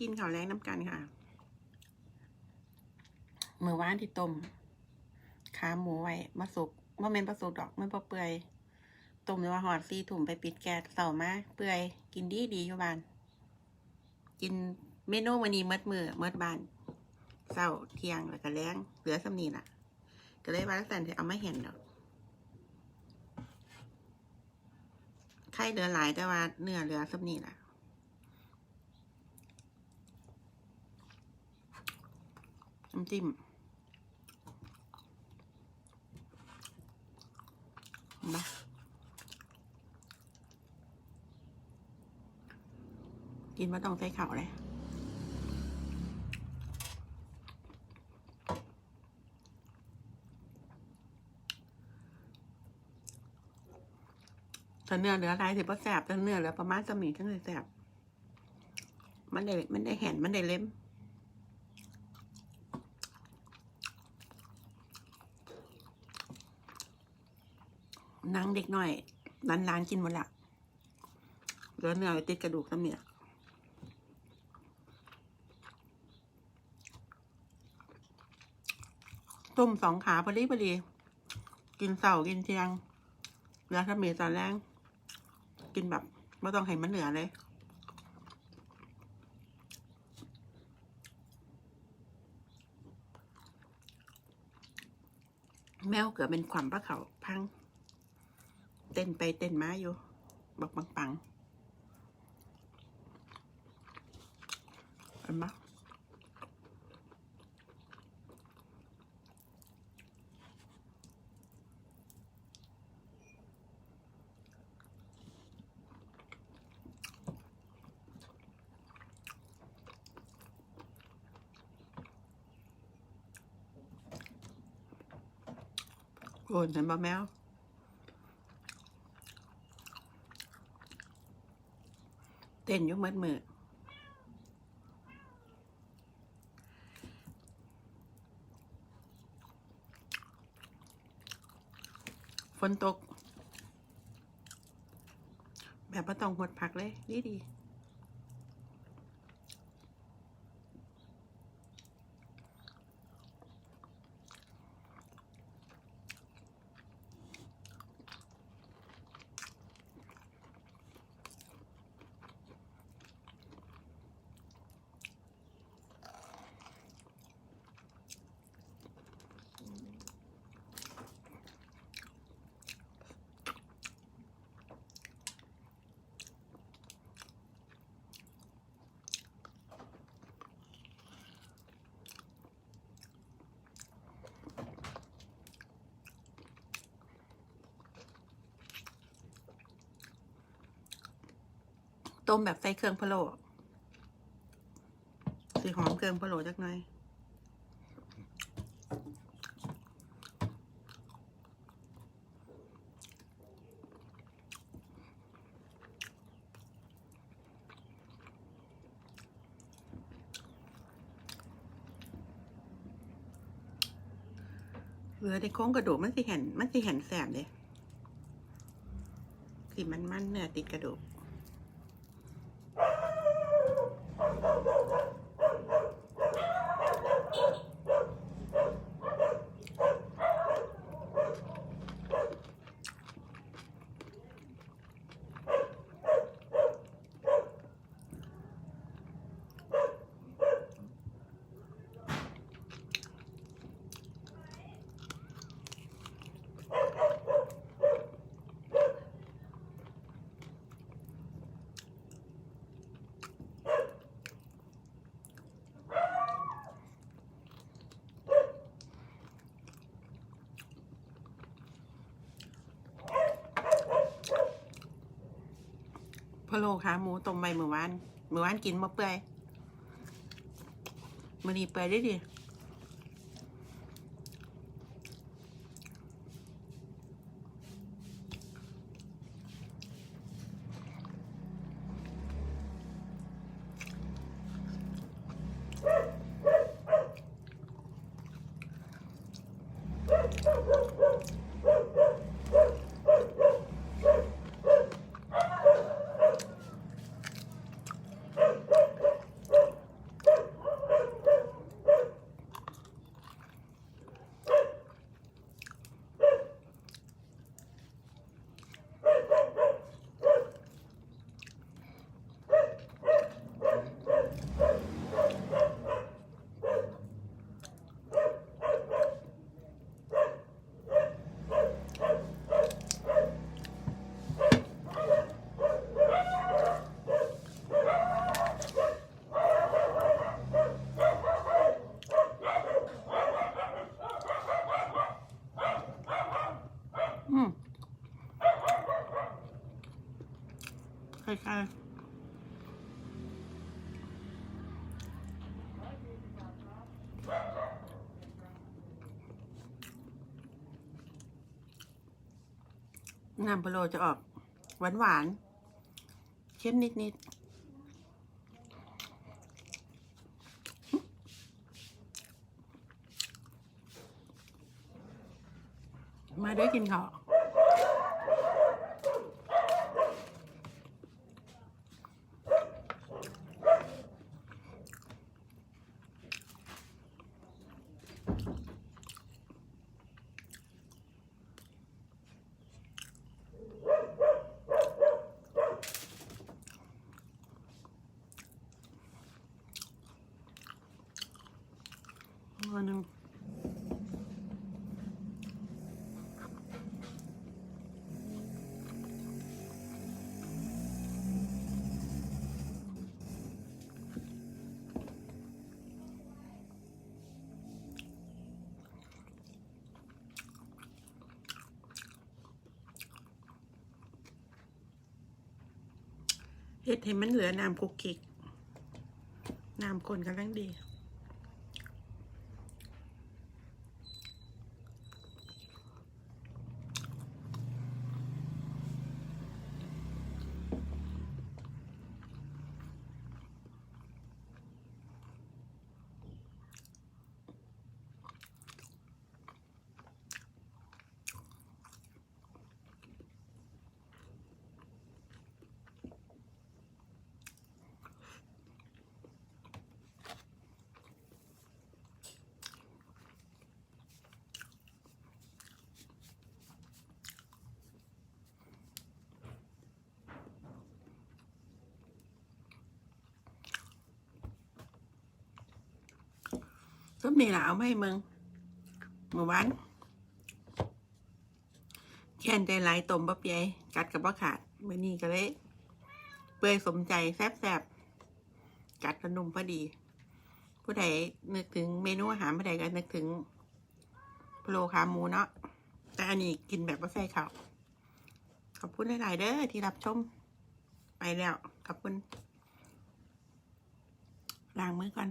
กินข้าวแรงน้ำกันค่ะเมื่อวานที่ต้มขาหมูไว้มาสุกว่าเมนประสุกดอกไมันพอเปื่อยต้มเลยว่าหอดซีถุ่มไปปิดแก๊สเสามาเปื่อยกินดีดีอยู่บ้าน กินเมนูวันนี้เมดมือเมดบานเศร้าเที่ยงแล้วก็แรงเหลือสำนีล่ะ ก็เลยว่าสันจะเอาไม่เห็นดอกไข่เหลือหลายแต่ว่าเนื้อเหลือสำนีล่ะ น้ำจิ้มนปะกินมาต้องใส่เข่าเลยถ้าเนื้อเหลือหลายสิบ่แสบถ้าเนื้อเหลือประมาณสมีจังเลยแสบมันได้มันได้แห่นมันได้เล็ม นางเด็กหน่อยร้านร้านๆกินหมดละเหลือเนื้อไว้ติดกระดูกซ้ำเนี่ยต้มสองขาพอดีพอดี กินเสาร์กินเทียงเหลือซ้ำเมีตอนแรกกินแบบไม่ต้องให้มันเหลือเลยแมวเกิดเป็นความพระเขาพัง เต้นไปเต้นมาอยู่บอกปังปังเห็นปะโอนเห็นปะแมว ต้นอยุ่มืดมือฝนตก แบบไม่ต้องหดผักเลย ดีดี ต้มแบบใส่เครื่องพะโล้สีหอมเครื่องพะโล้จักหน่อยเหลือในโค้งกระดูกมันสิเห็นมันสิเห็นแสบเลยสิมันมันเนื้อติดกระดูก พะโล้ขาหมูต้มใบเมื่อวานเมื่อวานกินมาเปื่อยมื้อนี้เปื่อยได้ดิ คล้ายๆน้ำพะโลจะออก หวานหวานเข้มนิดๆมาด้วยกินข้าว นึงเฮ็ดให้มันเหลือน้ำคุกคิก น้ำคนกำลังดี ก็มีละเอาไม่มึงเมื่อวานแค่นใจไหลายต้มบะเปียยกัดกับบ่ขาดเมื่อนี้ก็เลยเปื่อยสมใจแซ่บๆกัดกระนุ่มพอดี ผู้ใดนึกถึงเมนูอาหารผู้ใดก็นึกถึงพะโลขาหมูเนาะแต่อันนี้กินแบบว่าใส่ข้าวขอบคุณหลาย ๆ เด้อที่รับชม ไปแล้ว ขอบคุณล้างมือก่อน